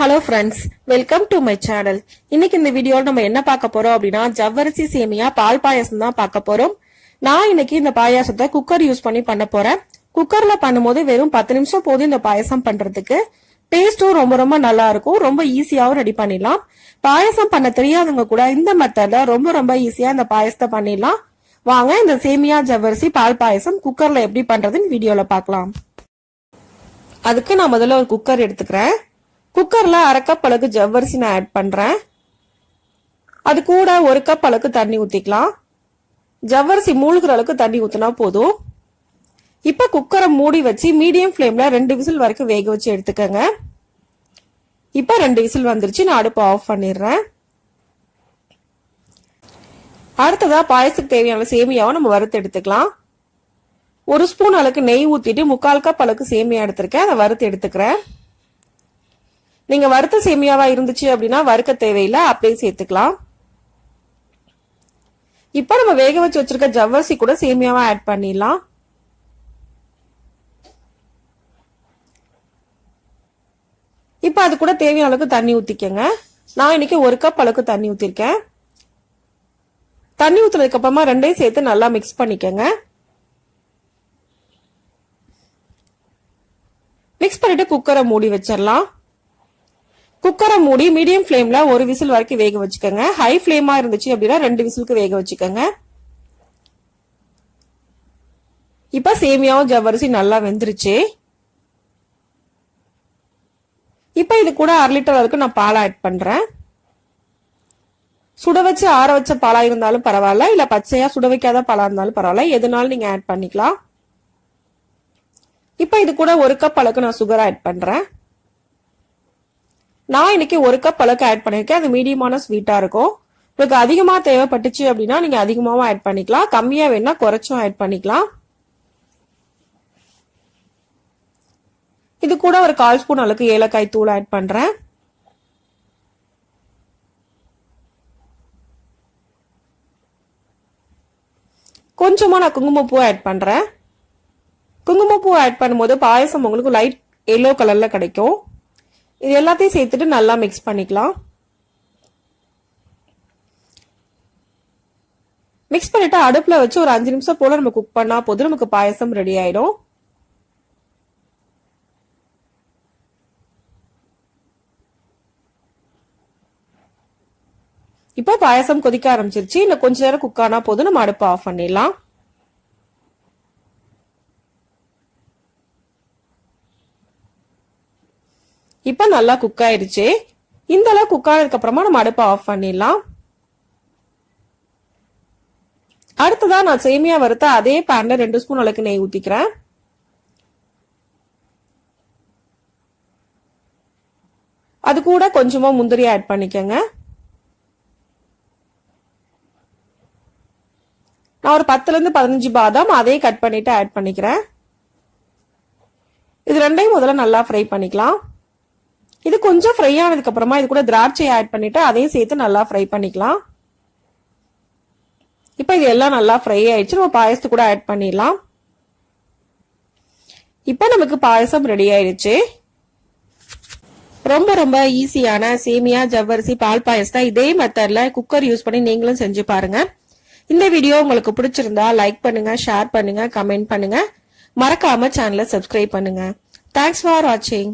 Hello friends welcome to my channel இன்னைக்கு இந்த வீடியோவில் நம்ம என்ன பார்க்க போறோம் அப்படின்னா ஜவ்வரிசி சேமியா பால் பாயாசம் தான் பார்க்க போறோம். நான் இன்னைக்கு இந்த பாயாசத்தை குக்கர் யூஸ் பண்ணி பண்ண போறேன். குக்கர்ல பண்ணும்போது வெறும் பத்து நிமிஷம் போதும் இந்த பாயாசம் பண்றதுக்கு. டேஸ்டும் ரொம்ப ரொம்ப நல்லா இருக்கும். ரொம்ப ஈஸியாகவும் ரெடி பண்ணிடலாம். பாயாசம் பண்ண தெரியாதவங்க கூட இந்த மெத்தட்ல ரொம்ப ரொம்ப ஈஸியா இந்த பாயாசத்தை பண்ணிடலாம். வாங்க இந்த சேமியா ஜவ்வரிசி பால் பாயாசம் குக்கர்ல எப்படி பண்றதுன்னு வீடியோல பார்க்கலாம். அதுக்கு நான் முதல்ல ஒரு குக்கர் எடுத்துக்கிறேன். குக்கர்ல அரை கப் அளவுக்கு ஜவ்வரிசி நான் ஆட் பண்றேன். அது கூட ஒரு கப் அளவுக்கு தண்ணி ஊத்திக்கலாம். ஜவ்வரிசி மூழ்கிற அளவுக்கு தண்ணி ஊத்தினா போதும். இப்ப குக்கரை மூடி வச்சு மீடியம் ஃப்ளேம்ல ரெண்டு விசில் வரைக்கும் வேக வச்சு எடுத்துக்கங்க. இப்ப ரெண்டு விசில் வந்துருச்சு நான் அடுப்பை ஆஃப் பண்ணிடுறேன். அடுத்ததா பாயசத்துக்கு தேவையான சேமியாவை நம்ம வறுத்து எடுத்துக்கலாம். ஒரு ஸ்பூன் அளவுக்கு நெய் ஊத்திட்டு முக்கால் கப் அளவுக்கு சேமியா எடுத்திருக்கேன் அதை வறுத்து எடுத்துக்கிறேன். நீங்க வறுத்த சேமியாவா இருந்துச்சு அப்படின்னா வறுக்க தேவையில்லை அப்படியே சேர்த்துக்கலாம். இப்ப நம்ம வேக வச்சு வச்சிருக்க ஜவ்வரிசி கூட சேமியாவா ஆட் பண்ணிடலாம். இப்ப அது கூட தேவையான அளவுக்கு தண்ணி ஊத்திக்கங்க. நான் இன்னைக்கு ஒரு கப் அளவுக்கு தண்ணி ஊத்திருக்கேன். தண்ணி ஊத்துனதுக்கு அப்புறமா ரெண்டையும் சேர்த்து நல்லா மிக்ஸ் பண்ணிக்கங்க. மிக்ஸ் பண்ணிட்டு குக்கரை மூடி வச்சிடலாம். குக்கரை மூடி மீடியம் ஃப்ளேம்ல ஒரு விசில் வரைக்கும் வேக வச்சுக்கோங்க. ஹை ஃப்ளேமா இருந்துச்சு அப்படின்னா ரெண்டு விசிலுக்கு வேக வச்சுக்கோங்க. இப்ப சேமியாவும் ஜவ்வரிசி நல்லா வெந்துருச்சு. இப்ப இது கூட அரை லிட்டர் வரைக்கும் நான் பால் ஆட் பண்றேன். சுட வச்சு ஆற வச்ச பாலா இருந்தாலும் பரவாயில்ல. இல்ல பச்சையா சுட வைக்காத பாலா இருந்தாலும் பரவாயில்ல. எதுனாலும் நீங்க ஆட் பண்ணிக்கலாம். இப்ப இது கூட ஒரு கப் அளவுக்கு நான் சுகர் ஆட் பண்றேன். நான் இன்னைக்கு ஒரு கப் அளவுக்கு ஆட் பண்ணியிருக்கேன் அது மீடியமான ஸ்வீட்டாக இருக்கும். உங்களுக்கு அதிகமாக தேவைப்பட்டுச்சு அப்படின்னா நீங்கள் அதிகமாகவும் ஆட் பண்ணிக்கலாம். கம்மியாக வேணால் குறைச்சும் ஆட் பண்ணிக்கலாம். இது கூட ஒரு கால் ஸ்பூன் அளவுக்கு ஏலக்காய் தூள் ஆட் பண்ணுறேன் கொஞ்சமாக நான் குங்குமப்பூ ஆட் பண்ணுறேன் குங்குமப்பூ ஆட் பண்ணும்போது பாயசம் உங்களுக்கு லைட் எல்லோ கலரில் கிடைக்கும். இது எல்லாத்தையும் சேர்த்துட்டு நல்லா மிக்ஸ் பண்ணிக்கலாம். மிக்ஸ் பண்ணிட்டு அடுப்புல வச்சு ஒரு அஞ்சு நிமிஷம் போல நம்ம குக் பண்ணா போதும். நமக்கு பாயசம் ரெடி ஆயிடும். இப்போ பாயசம் கொதிக்க ஆரம்பிச்சிருச்சு. இன்னும் கொஞ்ச நேரம் குக் ஆனா போதும். நம்ம அடுப்பை ஆஃப் பண்ணிடலாம். இப்ப நல்லா குக் ஆயிடுச்சு. இந்த அளவு குக் ஆனதுக்கு அப்புறமா நம்ம அடுப்பை ஆஃப் பண்ணிடலாம். அடுத்ததா நான் சேமியா வறுத்த அதே பேன்ல ரெண்டு ஸ்பூன் அளவுக்கு நெய் ஊத்திக்கிறேன். அது கூட கொஞ்சமா முந்திரி ஆட் பண்ணிக்கோங்க. நான் ஒரு பத்துல இருந்து பதினஞ்சு பாதாம் அதையும் கட் பண்ணிட்டு ஆட் பண்ணிக்கிறேன். இது ரெண்டையும் முதல்ல நல்லா ஃப்ரை பண்ணிக்கலாம். இது கொஞ்சம் ஃப்ரை ஆனதுக்கு அப்புறமா இது கூட திராட்சை ஆட் பண்ணிட்டு அதையும் சேர்த்து நல்லா ஃப்ரை பண்ணிக்கலாம். இப்போ இது எல்லாம் நல்லா ஃப்ரை ஆயிடுச்சு. நம்ம பாயசத்து கூட ஆட் பண்ணிடலாம். இப்போ நமக்கு பாயசம் ரெடி ஆயிடுச்சு. ரொம்ப ரொம்ப ஈஸியான சேமியா ஜவ்வரிசி பால் பாயசத்தை இதே மெத்தட்ல குக்கர் யூஸ் பண்ணி நீங்களும் செஞ்சு பாருங்க. இந்த வீடியோ உங்களுக்கு பிடிச்சிருந்தா லைக் பண்ணுங்க ஷேர் பண்ணுங்க கமெண்ட் பண்ணுங்க. மறக்காம சேனலை சப்ஸ்கிரைப் பண்ணுங்க. தேங்க்ஸ் ஃபார் வாட்சிங்